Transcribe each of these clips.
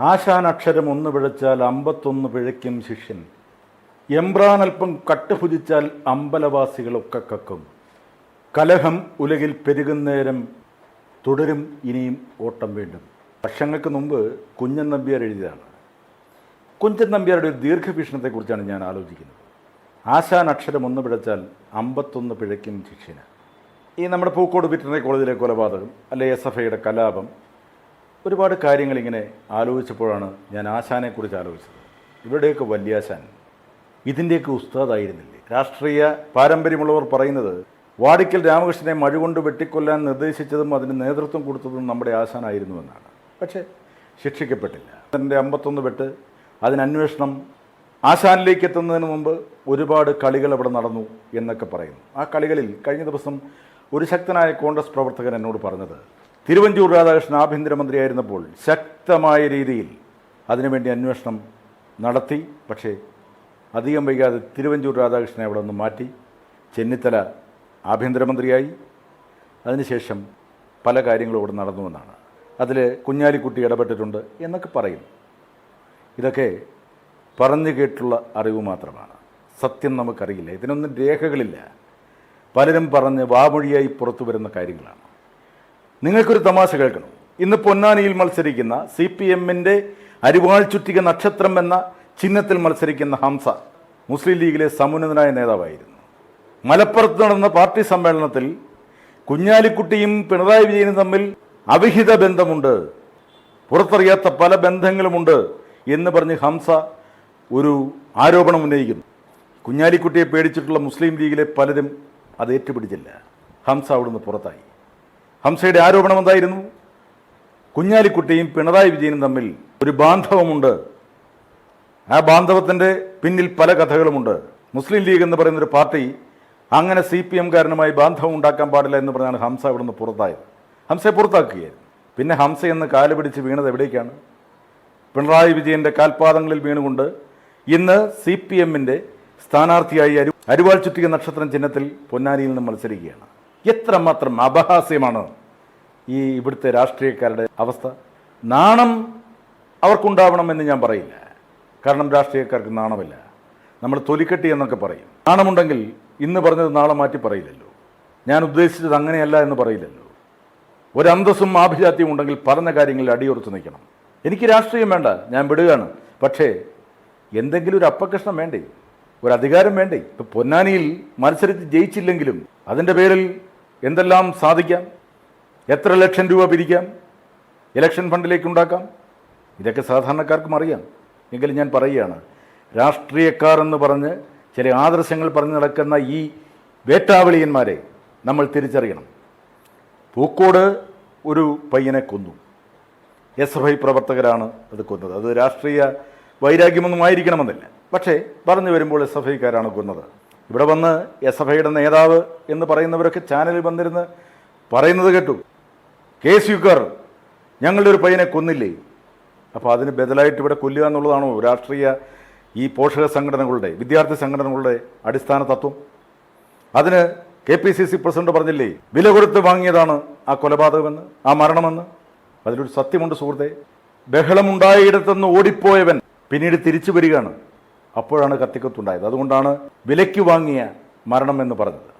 ആശാൻ അക്ഷരം ഒന്ന് പിഴച്ചാൽ അമ്പത്തൊന്ന് പിഴയ്ക്കും ശിഷ്യൻ. എംബ്രാനൽപ്പം കട്ടുഭുജിച്ചാൽ അമ്പലവാസികളൊക്കെ കക്കും. കലഹം ഉലകിൽ പെരുകുന്നേരം തുടരും ഇനിയും ഓട്ടം വീണ്ടും. വർഷങ്ങൾക്ക് മുമ്പ് കുഞ്ഞൻ നമ്പ്യാർ എഴുതിയതാണ്. കുഞ്ചൻ നമ്പ്യാരുടെ ഒരു ദീർഘവീക്ഷണത്തെക്കുറിച്ചാണ് ഞാൻ ആലോചിക്കുന്നത്. ആശാൻ അക്ഷരം ഒന്ന് പിഴച്ചാൽ അമ്പത്തൊന്ന് പിഴയ്ക്കും ശിക്ഷന് ഈ നമ്മുടെ പൂക്കോട് പിറ്റിനെ കോളേജിലെ കൊലപാതകം അല്ലെ എസ് എഫ് ഐയുടെ കലാപം ഒരുപാട് കാര്യങ്ങളിങ്ങനെ ആലോചിച്ചപ്പോഴാണ് ഞാൻ ആശാനെക്കുറിച്ച് ആലോചിച്ചത്. ഇവരുടെയൊക്കെ വല്യാശാൻ ഇതിന്റെയൊക്കെ ഉസ്താദായിരുന്നില്ലേ? രാഷ്ട്രീയ പാരമ്പര്യമുള്ളവർ പറയുന്നത് വാടിക്കൽ രാമകൃഷ്ണനെ മഴ കൊണ്ട് വെട്ടിക്കൊല്ലാൻ നിർദ്ദേശിച്ചതും അതിന് നേതൃത്വം കൊടുത്തതും നമ്മുടെ ആശാനായിരുന്നു എന്നാണ് പക്ഷേ ശിക്ഷിക്കപ്പെട്ടില്ല. അതിന്റെ അമ്പത്തൊന്ന് വെട്ട് അതിനന്വേഷണം ആശാനിലേക്ക് എത്തുന്നതിന് മുമ്പ് ഒരുപാട് കളികൾ അവിടെ നടന്നു എന്നൊക്കെ പറയുന്നു. ആ കളികളിൽ കഴിഞ്ഞ ദിവസം ഒരു ശക്തനായ കോൺഗ്രസ് പ്രവർത്തകൻ എന്നോട് പറഞ്ഞത് തിരുവഞ്ചൂർ രാധാകൃഷ്ണൻ ആഭ്യന്തരമന്ത്രിയായിരുന്നപ്പോൾ ശക്തമായ രീതിയിൽ അതിനുവേണ്ടി അന്വേഷണം നടത്തി. പക്ഷേ അധികം വൈകാതെ തിരുവഞ്ചൂർ രാധാകൃഷ്ണനെ അവിടെ നിന്ന് മാറ്റി. ചെന്നിത്തല ആഭ്യന്തരമന്ത്രിയായി. അതിനുശേഷം പല കാര്യങ്ങളും ഇവിടെ നടന്നുവെന്നാണ്. അതിൽ കുഞ്ഞാലിക്കുട്ടി ഇടപെട്ടിട്ടുണ്ട് എന്നൊക്കെ പറയും. ഇതൊക്കെ പറഞ്ഞു കേട്ടുള്ള അറിവ് മാത്രമാണ്. സത്യം നമുക്കറിയില്ല. ഇതിനൊന്നും രേഖകളില്ല. പലരും പറഞ്ഞ് വാമൊഴിയായി പുറത്തു വരുന്ന കാര്യങ്ങളാണ്. നിങ്ങൾക്കൊരു തമാശ കേൾക്കണം. ഇന്ന് പൊന്നാനിയിൽ മത്സരിക്കുന്ന സി പി എമ്മിന്റെ അരിവാൾ ചുറ്റിക നക്ഷത്രം എന്ന ചിഹ്നത്തിൽ മത്സരിക്കുന്ന ഹംസ മുസ്ലിം ലീഗിലെ സമുന്നതനായ നേതാവായിരുന്നു. മലപ്പുറത്ത് നടന്ന പാർട്ടി സമ്മേളനത്തിൽ കുഞ്ഞാലിക്കുട്ടിയും പിണറായി വിജയനും തമ്മിൽ അവിഹിത ബന്ധമുണ്ട്. പുറത്തറിയാത്ത പല ബന്ധങ്ങളുമുണ്ട് എന്ന് പറഞ്ഞ് ഹംസ ഒരു ആരോപണം ഉന്നയിക്കുന്നു. കുഞ്ഞാലിക്കുട്ടിയെ പേടിച്ചിട്ടുള്ള മുസ്ലിം ലീഗിലെ പലരും അത് ഏറ്റുപിടിച്ചില്ല. ഹംസ അവിടുന്ന് പുറത്തായി. ഹംസയുടെ ആരോപണം എന്തായിരുന്നു? കുഞ്ഞാലിക്കുട്ടിയും പിണറായി വിജയനും തമ്മിൽ ഒരു ബാന്ധവമുണ്ട്. ആ ബാന്ധവത്തിന്റെ പിന്നിൽ പല കഥകളുമുണ്ട്. മുസ്ലിം ലീഗ് എന്ന് പറയുന്നൊരു പാർട്ടി അങ്ങനെ സി പി എംകാരനുമായി ബാന്ധവം ഉണ്ടാക്കാൻ പാടില്ല എന്ന് പറഞ്ഞാണ് ഹംസ ഇവിടുന്ന് പുറത്തായത്. ഹംസയെ പുറത്താക്കുകയായിരുന്നു. പിന്നെ ഹംസ എന്ന് കാൽ പിടിച്ച് വീണത് എവിടേക്കാണ്? പിണറായി വിജയന്റെ കാൽപാദങ്ങളിൽ വീണുകൊണ്ട് ഇന്ന് സി പി എമ്മിന്റെ സ്ഥാനാർത്ഥിയായി അരു അരുവാൾ ചുറ്റിക നക്ഷത്രം ചിഹ്നത്തിൽ പൊന്നാനിയിൽ നിന്ന് മത്സരിക്കുകയാണ്. എത്രമാത്രം അപഹാസ്യമാണ് ഈ ഇവിടുത്തെ രാഷ്ട്രീയക്കാരുടെ അവസ്ഥ. നാണം അവർക്കുണ്ടാവണമെന്ന് ഞാൻ പറയില്ല. കാരണം രാഷ്ട്രീയക്കാർക്ക് നാണമില്ല. നമ്മൾ തൊലിക്കെട്ടി എന്നൊക്കെ പറയും. നാണമുണ്ടെങ്കിൽ ഇന്ന് പറഞ്ഞത് നാളെ മാറ്റി പറയില്ലല്ലോ. ഞാൻ ഉദ്ദേശിച്ചത് അങ്ങനെയല്ല എന്ന് പറയില്ലല്ലോ. ഒരു ആഭിജാത്യവും ഉണ്ടെങ്കിൽ പറഞ്ഞ കാര്യങ്ങളിൽ അടിയുറച്ച് നിൽക്കണം. എനിക്ക് രാഷ്ട്രീയം വേണ്ട. ഞാൻ വിടുകയാണ്. പക്ഷേ എന്തെങ്കിലും ഒരു അപ്പകൃഷ്ണം വേണ്ടേ? ഒരു അധികാരം വേണ്ടേ? ഇപ്പം പൊന്നാനിയിൽ മത്സരിച്ച് ജയിച്ചില്ലെങ്കിലും അതിന്റെ പേരിൽ എന്തെല്ലാം സാധിക്കാം? എത്ര ലക്ഷം രൂപ പിരിക്കാം? ഇലക്ഷൻ ഫണ്ടിലേക്ക് ഉണ്ടാക്കാം? ഇതൊക്കെ സാധാരണക്കാർക്കും അറിയാം. എങ്കിലും ഞാൻ പറയുകയാണ് രാഷ്ട്രീയക്കാർ എന്ന് പറഞ്ഞ് ചില ആദർശങ്ങൾ പറഞ്ഞു നടക്കുന്ന ഈ വേട്ടാവളിയന്മാരെ നമ്മൾ തിരിച്ചറിയണം. പൂക്കോട് ഒരു പയ്യനെ കൊന്നു. എസ് എഫ് ഐ പ്രവർത്തകരാണ് അത് കൊന്നത്. അത് രാഷ്ട്രീയ വൈരാഗ്യമൊന്നും ആയിരിക്കണമെന്നില്ല പക്ഷേ പറഞ്ഞു വരുമ്പോൾ എസ് എഫ് ഐക്കാരാണ് കൊന്നത്. ഇവിടെ വന്ന് എസ് എഫ് ഐയുടെ നേതാവ് എന്ന് പറയുന്നവരൊക്കെ ചാനലിൽ വന്നിരുന്ന് പറയുന്നത് കേട്ടു. കെ എസ് ഞങ്ങളുടെ ഒരു പയ്യനെ കൊന്നില്ലേ? അപ്പോൾ അതിന് ബദലായിട്ട് ഇവിടെ കൊല്ലുക എന്നുള്ളതാണോ രാഷ്ട്രീയ ഈ പോഷക സംഘടനകളുടെ വിദ്യാർത്ഥി സംഘടനകളുടെ അടിസ്ഥാന തത്വം? അതിന് K P C C president പറഞ്ഞില്ലേ വില കൊടുത്ത് വാങ്ങിയതാണ് ആ കൊലപാതകമെന്ന് ആ മരണമെന്ന്? അതിലൊരു സത്യമുണ്ട് സുഹൃത്തെ ബഹളമുണ്ടായിടത്തുനിന്ന് ഓടിപ്പോയവൻ പിന്നീട് തിരിച്ചു വരികയാണ്. അപ്പോഴാണ് കത്തിക്കത്തുണ്ടായത്. അതുകൊണ്ടാണ് വിലയ്ക്ക് വാങ്ങിയ മരണം എന്ന് പറഞ്ഞത്.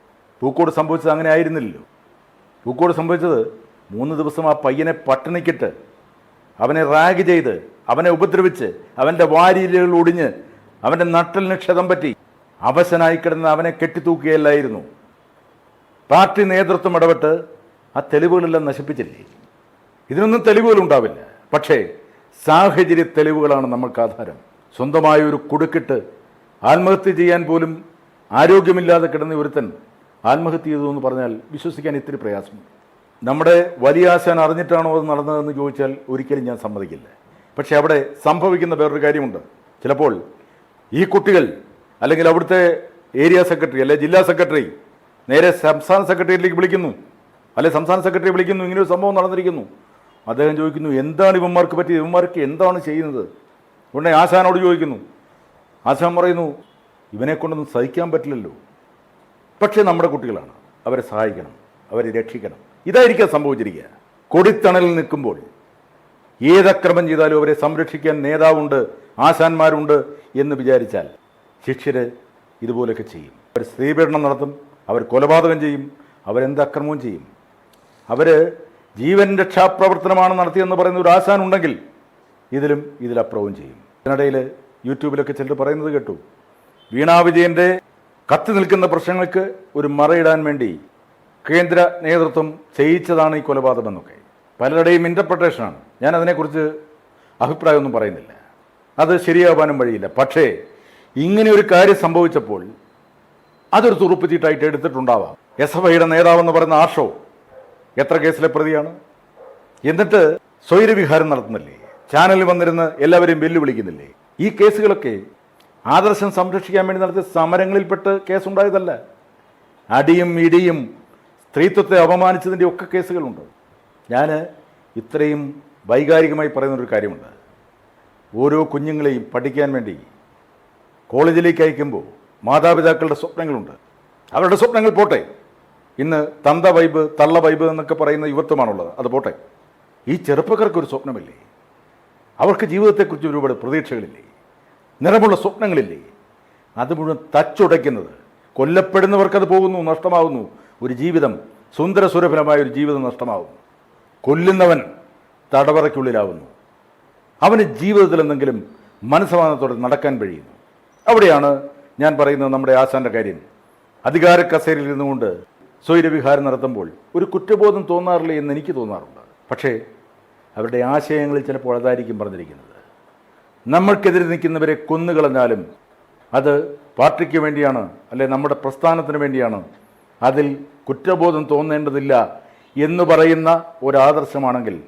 പൂക്കോട് സംഭവിച്ചത് അങ്ങനെ ആയിരുന്നില്ലല്ലോ. പൂക്കോട് സംഭവിച്ചത് മൂന്ന് ദിവസം ആ പയ്യനെ പട്ടിണിക്കിട്ട് അവനെ റാഗ് ചെയ്ത് അവനെ ഉപദ്രവിച്ച് അവന്റെ വാരിയിലുകൾ ഒടിഞ്ഞ് അവന്റെ നട്ടലിന് ക്ഷതം പറ്റി അവശനായി കിടന്ന് അവനെ കെട്ടിത്തൂക്കുകയല്ലായിരുന്നു. പാർട്ടി നേതൃത്വം ഇടപെട്ട് ആ തെളിവുകളെല്ലാം നശിപ്പിച്ചില്ലേ? ഇതിനൊന്നും തെളിവുകളുണ്ടാവില്ല. പക്ഷേ സാഹചര്യ തെളിവുകളാണ് നമ്മൾക്ക് ആധാരം. സ്വന്തമായ ഒരു കുടുക്കിട്ട് ആത്മഹത്യ ചെയ്യാൻ പോലും ആരോഗ്യമില്ലാതെ കിടന്ന ഒരുത്തൻ ആത്മഹത്യ ചെയ്തു എന്ന് പറഞ്ഞാൽ വിശ്വസിക്കാൻ ഇത്തിരി പ്രയാസമുണ്ട്. നമ്മുടെ വലിയ ആശാൻ അറിഞ്ഞിട്ടാണോ അത് നടന്നതെന്ന് ചോദിച്ചാൽ ഒരിക്കലും ഞാൻ സമ്മതിക്കില്ല. പക്ഷേ അവിടെ സംഭവിക്കുന്ന വേറൊരു കാര്യമുണ്ട്. ചിലപ്പോൾ ഈ കുട്ടികൾ അല്ലെങ്കിൽ അവിടുത്തെ ഏരിയ സെക്രട്ടറി അല്ലെ ജില്ലാ സെക്രട്ടറി നേരെ സംസ്ഥാന സെക്രട്ടറിയിലേക്ക് വിളിക്കുന്നു. അല്ലെ സംസ്ഥാന സെക്രട്ടറി വിളിക്കുന്നു. ഇങ്ങനെ ഒരു സംഭവം നടന്നിരിക്കുന്നു. അദ്ദേഹം ചോദിക്കുന്നു എന്താണ് ഇവന്മാർക്ക് പറ്റിയത്? ഇവന്മാർക്ക് എന്താണ് ചെയ്യുന്നത്? ഉടനെ ആശാനോട് ചോദിക്കുന്നു. ആശാൻ പറയുന്നു ഇവനെ കൊണ്ടൊന്നും സഹിക്കാൻ പറ്റില്ലല്ലോ. പക്ഷേ നമ്മുടെ കുട്ടികളാണ്. അവരെ സഹായിക്കണം. അവരെ രക്ഷിക്കണം. ഇതായിരിക്കാം സംഭവിച്ചിരിക്കുക. കൊടിത്തണലിൽ നിൽക്കുമ്പോൾ ഏതക്രമം ചെയ്താലും അവരെ സംരക്ഷിക്കാൻ നേതാവുണ്ട് ആശാന്മാരുണ്ട് എന്ന് വിചാരിച്ചാൽ ശിഷ്യര് ഇതുപോലൊക്കെ ചെയ്യും. അവർ സ്ത്രീപീഡനം നടത്തും അവർ കൊലപാതകം ചെയ്യും അവരെന്തക്രമവും ചെയ്യും. അവർ ജീവൻ രക്ഷാപ്രവർത്തനമാണ് നടത്തിയെന്ന് പറയുന്ന ഒരു ആശാൻ ഉണ്ടെങ്കിൽ ഇതിലും ഇതിലപ്പുറവും ചെയ്യും. ഇതിനിടയിൽ യൂട്യൂബിലൊക്കെ ചിലർ പറയുന്നത് കേട്ടു. വീണാ വിജയന്റെ കത്തി നിൽക്കുന്ന പ്രശ്നങ്ങൾക്ക് ഒരു മറയിടാൻ വേണ്ടി കേന്ദ്ര നേതൃത്വം ചെയ്യിച്ചതാണ് ഈ കൊലപാതകമെന്നൊക്കെ. പലരുടെയും ഇന്റർപ്രട്ടേഷനാണ് ഞാൻ അതിനെക്കുറിച്ച് അഭിപ്രായമൊന്നും പറയുന്നില്ല. അത് ശരിയാവാനും വഴിയില്ല. പക്ഷേ ഇങ്ങനെ ഒരു കാര്യം സംഭവിച്ചപ്പോൾ അതൊരു തുറുപ്പുചീട്ടായിട്ട് എടുത്തിട്ടുണ്ടാവാം. എസ് എഫ് ഐയുടെ നേതാവെന്ന് പറയുന്ന ആഷോ എത്ര കേസിലെ പ്രതിയാണ്? എന്നിട്ട് സ്വൈരവിഹാരം നടത്തുന്നില്ലേ? ചാനലിൽ വന്നിരുന്ന് എല്ലാവരെയും വെല്ലുവിളിക്കുന്നില്ലേ? ഈ കേസുകളൊക്കെ ആദർശം സംരക്ഷിക്കാൻ വേണ്ടി നടത്തിയ സമരങ്ങളിൽപ്പെട്ട് കേസുണ്ടായതല്ല. അടിയും ഇടിയും സ്ത്രീത്വത്തെ അപമാനിച്ചതിന്റെ ഒക്കെ കേസുകളുണ്ട്. ഞാൻ ഇത്രയും വൈകാരികമായി പറയുന്നൊരു കാര്യമുണ്ട്. ഓരോ കുഞ്ഞുങ്ങളെയും പഠിക്കാൻ വേണ്ടി കോളേജിലേക്ക് അയക്കുമ്പോൾ മാതാപിതാക്കളുടെ സ്വപ്നങ്ങളുണ്ട്. അവരുടെ സ്വപ്നങ്ങൾ പോട്ടെ. ഇന്ന് തന്ത വൈബ് തള്ള വൈബ് എന്നൊക്കെ പറയുന്ന യുവത്വമാണുള്ളത്. അത് പോട്ടെ. ഈ ചെറുപ്പക്കാർക്കൊരു സ്വപ്നമില്ലേ? അവർക്ക് ജീവിതത്തെക്കുറിച്ച് ഒരുപാട് പ്രതീക്ഷകളില്ലേ? നിറമുള്ള സ്വപ്നങ്ങളില്ലേ? അത് മുഴുവൻ തച്ചുടയ്ക്കുന്നത് കൊല്ലപ്പെടുന്നവർക്കത് പോകുന്നു നഷ്ടമാകുന്നു ഒരു ജീവിതം സുന്ദര സുരഭരമായ ഒരു ജീവിതം നഷ്ടമാകുന്നു കൊല്ലുന്നവൻ തടവറയ്ക്കുള്ളിലാവുന്നു. അവന് ജീവിതത്തിൽ എന്തെങ്കിലും മനസ്സമാധാനത്തോടെ നടക്കാൻ കഴിയുന്നു. അവിടെയാണ് ഞാൻ പറയുന്നത് നമ്മുടെ ആശാന്റെ കാര്യം. അധികാര കസേരയിൽ ഇരുന്നുകൊണ്ട് സ്വൈരവിഹാരം നടത്തുമ്പോൾ ഒരു കുറ്റബോധം തോന്നാറില്ല എന്ന് എനിക്ക് തോന്നാറുണ്ട്. പക്ഷേ അവരുടെ ആശയങ്ങളിൽ ചിലപ്പോൾ അതായിരിക്കും പറഞ്ഞിരിക്കുന്നത്. നമ്മൾക്കെതിരെ നിൽക്കുന്നവരെ കൊന്നുകളഞ്ഞാലും അത് പാർട്ടിക്ക് വേണ്ടിയാണ് അല്ലെ നമ്മുടെ പ്രസ്ഥാനത്തിന് വേണ്ടിയാണ് അതിൽ കുറ്റബോധം തോന്നേണ്ടതില്ല എന്ന് പറയുന്ന ഒരാദർശമാണെങ്കിൽ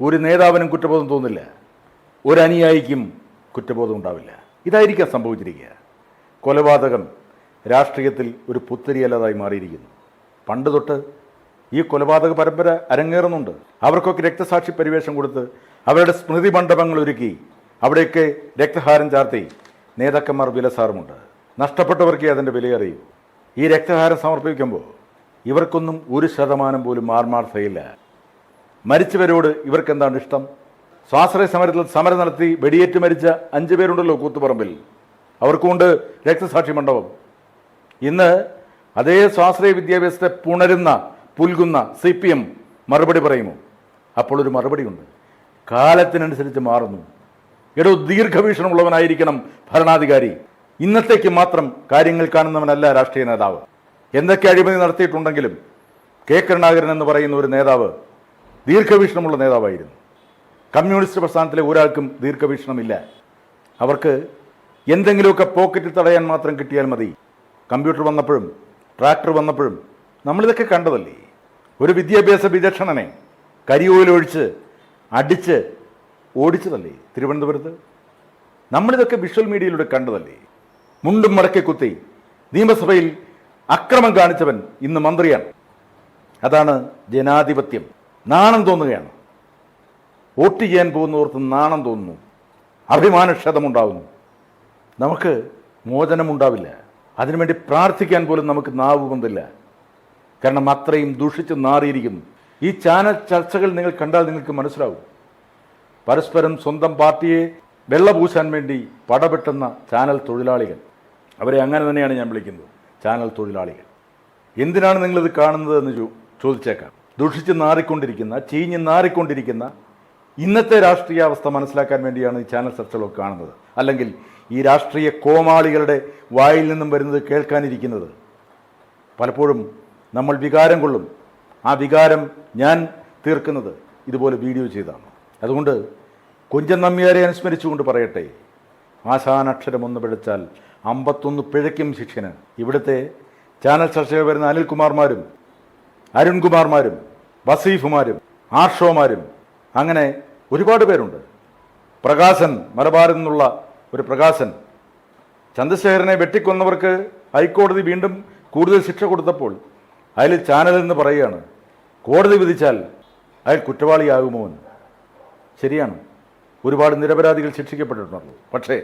ഒരു നേതാവിനും കുറ്റബോധം തോന്നില്ല. ഒരു അനുയായിക്കും കുറ്റബോധം ഉണ്ടാവില്ല. ഇതായിരിക്കാം സംഭവിച്ചിരിക്കുക. കൊലപാതകം രാഷ്ട്രീയത്തിൽ ഒരു പുത്തരിയല്ലാതായി മാറിയിരിക്കുന്നു. പണ്ട് തൊട്ട് ഈ കൊലപാതക പരമ്പര അരങ്ങേറുന്നുണ്ട്. അവർക്കൊക്കെ രക്തസാക്ഷി പരിവേഷം കൊടുത്ത് അവരുടെ സ്മൃതി മണ്ഡപങ്ങൾ ഒരുക്കി അവിടെയൊക്കെ രക്തഹാരം ചാർത്തി നേതാക്കന്മാർ വിലസാറുമുണ്ട്. നഷ്ടപ്പെട്ടവർക്കേ അതിന്റെ വിലയറിയൂ. ഈ രക്തഹാരം സമർപ്പിക്കുമ്പോൾ ഇവർക്കൊന്നും ഒരു ശതമാനം പോലും മാർമാർത്ഥയില്ല മരിച്ചവരോട് ഇവർക്കെന്താണ് ഇഷ്ടം? സ്വാശ്രയ സമരത്തിൽ സമരം നടത്തി വെടിയേറ്റ് മരിച്ച അഞ്ച് പേരുണ്ടല്ലോ കൂത്തുപറമ്പിൽ. അവർക്കുണ്ട് രക്തസാക്ഷി മണ്ഡപം. ഇന്ന് അതേ സ്വാശ്രയ വിദ്യാഭ്യാസത്തെ പുണരുന്ന പുൽകുന്ന സി പി എം മറുപടി പറയുമോ? അപ്പോൾ ഒരു മറുപടിയുണ്ട്. കാലത്തിനനുസരിച്ച് മാറുന്നു. എടോ ദീർഘവീക്ഷണമുള്ളവനായിരിക്കണം ഭരണാധികാരി. ഇന്നത്തേക്ക് മാത്രം കാര്യങ്ങൾ കാണുന്നവനല്ല രാഷ്ട്രീയ നേതാവ്. എന്തൊക്കെ അഴിമതി നടത്തിയിട്ടുണ്ടെങ്കിലും കെ കരുണാകരൻ എന്ന് പറയുന്ന ഒരു നേതാവ് ദീർഘവീക്ഷണമുള്ള നേതാവായിരുന്നു. കമ്മ്യൂണിസ്റ്റ് പ്രസ്ഥാനത്തിലെ ഒരാൾക്കും ദീർഘവീക്ഷണമില്ല. അവർക്ക് എന്തെങ്കിലുമൊക്കെ പോക്കറ്റിൽ തടയാൻ മാത്രം കിട്ടിയാൽ മതി. കമ്പ്യൂട്ടർ വന്നപ്പോഴും ട്രാക്ടർ വന്നപ്പോഴും നമ്മളിതൊക്കെ കണ്ടതല്ലേ? ഒരു വിദ്യാഭ്യാസ വിചക്ഷണനെ കരിയോയിലൊഴിച്ച് അടിച്ച് ഓടിച്ചതല്ലേ തിരുവനന്തപുരത്ത്? നമ്മളിതൊക്കെ വിഷ്വൽ മീഡിയയിലൂടെ കണ്ടതല്ലേ? മുണ്ടും മടക്കി കുത്തി നിയമസഭയിൽ അക്രമം കാണിച്ചവൻ ഇന്ന് മന്ത്രിയാണ്. അതാണ് ജനാധിപത്യം. നാണം തോന്നുകയാണ്. വോട്ട് ചെയ്യാൻ പോകുന്നവർക്ക് നാണം തോന്നുന്നു. അഭിമാനക്ഷതമുണ്ടാവുന്നു. നമുക്ക് മോചനമുണ്ടാവില്ല. അതിനുവേണ്ടി പ്രാർത്ഥിക്കാൻ പോലും നമുക്ക് നാവ് പൊന്തില്ല. കാരണം അത്രയും ദുഷിച്ച് നാറിയിരിക്കുന്നു. ഈ ചാനൽ ചർച്ചകൾ നിങ്ങൾ കണ്ടാൽ നിങ്ങൾക്ക് മനസ്സിലാവും. പരസ്പരം സ്വന്തം പാർട്ടിയെ വെള്ളപൂശാൻ വേണ്ടി പടപെട്ടുന്ന ചാനൽ തൊഴിലാളികൾ. അവരെ അങ്ങനെ തന്നെയാണ് ഞാൻ വിളിക്കുന്നത്. ചാനൽ തൊഴിലാളികൾ. എന്തിനാണ് നിങ്ങളിത് കാണുന്നത് എന്ന് ചോ ചോദിച്ചേക്കാം. ദുഷിച്ച് നാറിക്കൊണ്ടിരിക്കുന്ന ചീഞ്ഞ് നാറിക്കൊണ്ടിരിക്കുന്ന ഇന്നത്തെ രാഷ്ട്രീയാവസ്ഥ മനസ്സിലാക്കാൻ വേണ്ടിയാണ് ഈ ചാനൽ ചർച്ചകളൊക്കെ കാണുന്നത്. അല്ലെങ്കിൽ ഈ രാഷ്ട്രീയ കോമാളികളുടെ വായിൽ നിന്നും വരുന്നത് കേൾക്കാനിരിക്കുന്നത്. പലപ്പോഴും നമ്മൾ വികാരം കൊള്ളും. ആ വികാരം ഞാൻ തീർക്കുന്നത് ഇതുപോലെ വീഡിയോ ചെയ്താണ്. അതുകൊണ്ട് കുഞ്ചൻ നമ്പ്യാരെ അനുസ്മരിച്ചുകൊണ്ട് പറയട്ടെ. ആശാനക്ഷരം ഒന്ന് പിഴച്ചാൽ അമ്പത്തൊന്ന് പിഴയ്ക്കും ശിക്ഷന്. ഇവിടുത്തെ ചാനൽ ചർച്ചയിൽ വരുന്ന അനിൽകുമാർമാരും അരുൺകുമാർമാരും വസീഫുമാരും ആർഷോമാരും അങ്ങനെ ഒരുപാട് പേരുണ്ട്. പ്രകാശൻ മലബാറിൽ നിന്നുള്ള ഒരു പ്രകാശൻ. ചന്ദ്രശേഖരനെ വെട്ടിക്കൊന്നവർക്ക് ഹൈക്കോടതി വീണ്ടും കൂടുതൽ ശിക്ഷ കൊടുത്തപ്പോൾ അതിൽ ചാനലിൽ നിന്ന് പറയുകയാണ് കോടതി വിധിച്ചാൽ അയാൾ കുറ്റവാളിയാകുമോ എന്ന്. ശരിയാണ്. ഒരുപാട് നിരപരാധികൾ ശിക്ഷിക്കപ്പെട്ടിട്ടുണ്ടല്ലോ പക്ഷേ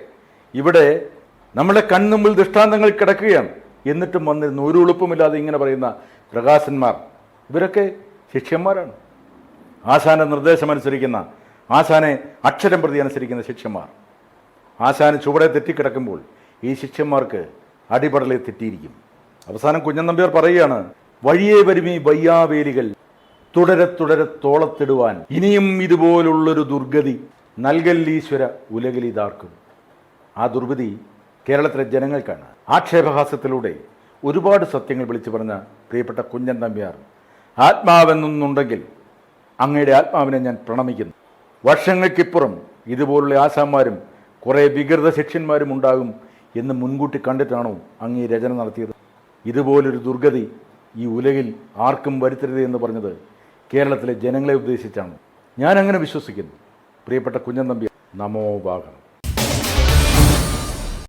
ഇവിടെ നമ്മുടെ കൺമുമ്പിൽ ദൃഷ്ടാന്തങ്ങൾ കിടക്കുകയാണ്. എന്നിട്ടും വന്നിരുന്ന ഒരു എളുപ്പമില്ലാതെ ഇങ്ങനെ പറയുന്ന പ്രകാശന്മാർ. ഇവരൊക്കെ ശിഷ്യന്മാരാണ്. ആശാന്റെ നിർദ്ദേശമനുസരിക്കുന്ന ആശാനെ അക്ഷരം പ്രതി അനുസരിക്കുന്ന ശിഷ്യന്മാർ. ആശാന് ചുവടെ തെറ്റിക്കിടക്കുമ്പോൾ ഈ ശിഷ്യന്മാർക്ക് അടിപടലെ തെറ്റിയിരിക്കും. അവസാനം കുഞ്ഞൻ നമ്പ്യാർ പറയുകയാണ് വഴിയേ വരുമീ വയ്യാവേലികൾ. തുടരെ തുടരെ തോളത്തിടുവാൻ. ഇനിയും ഇതുപോലുള്ളൊരു ദുർഗതി നൽകല്ലീശ്വര ഉലകലിതാർക്കും. ആ ദുർഗതി കേരളത്തിലെ ജനങ്ങൾക്കാണ് ആക്ഷേപഹാസ്യത്തിലൂടെ ഒരുപാട് സത്യങ്ങൾ വിളിച്ചു പറഞ്ഞ പ്രിയപ്പെട്ട കുഞ്ഞൻ തമ്പിയാർ. ആത്മാവെന്നുണ്ടെങ്കിൽ അങ്ങയുടെ ആത്മാവിനെ ഞാൻ പ്രണമിക്കുന്നു. വർഷങ്ങൾക്കിപ്പുറം ഇതുപോലുള്ള ആശാന്മാരും കുറേ വികൃത ശിഷ്യന്മാരും ഉണ്ടാകും എന്ന് മുൻകൂട്ടി കണ്ടിട്ടാണോ അങ്ങ് ഈ രചന നടത്തിയത്? ഇതുപോലൊരു ദുർഗതി ഈ ഉലകിൽ ആർക്കും വരുത്തരുത് എന്ന് പറഞ്ഞത് കേരളത്തിലെ ജനങ്ങളെ ഉദ്ദേശിച്ചാണ്. ഞാൻ അങ്ങനെ വിശ്വസിക്കുന്നു. പ്രിയപ്പെട്ട കുഞ്ഞൻ തമ്പി നമോ വാഹനം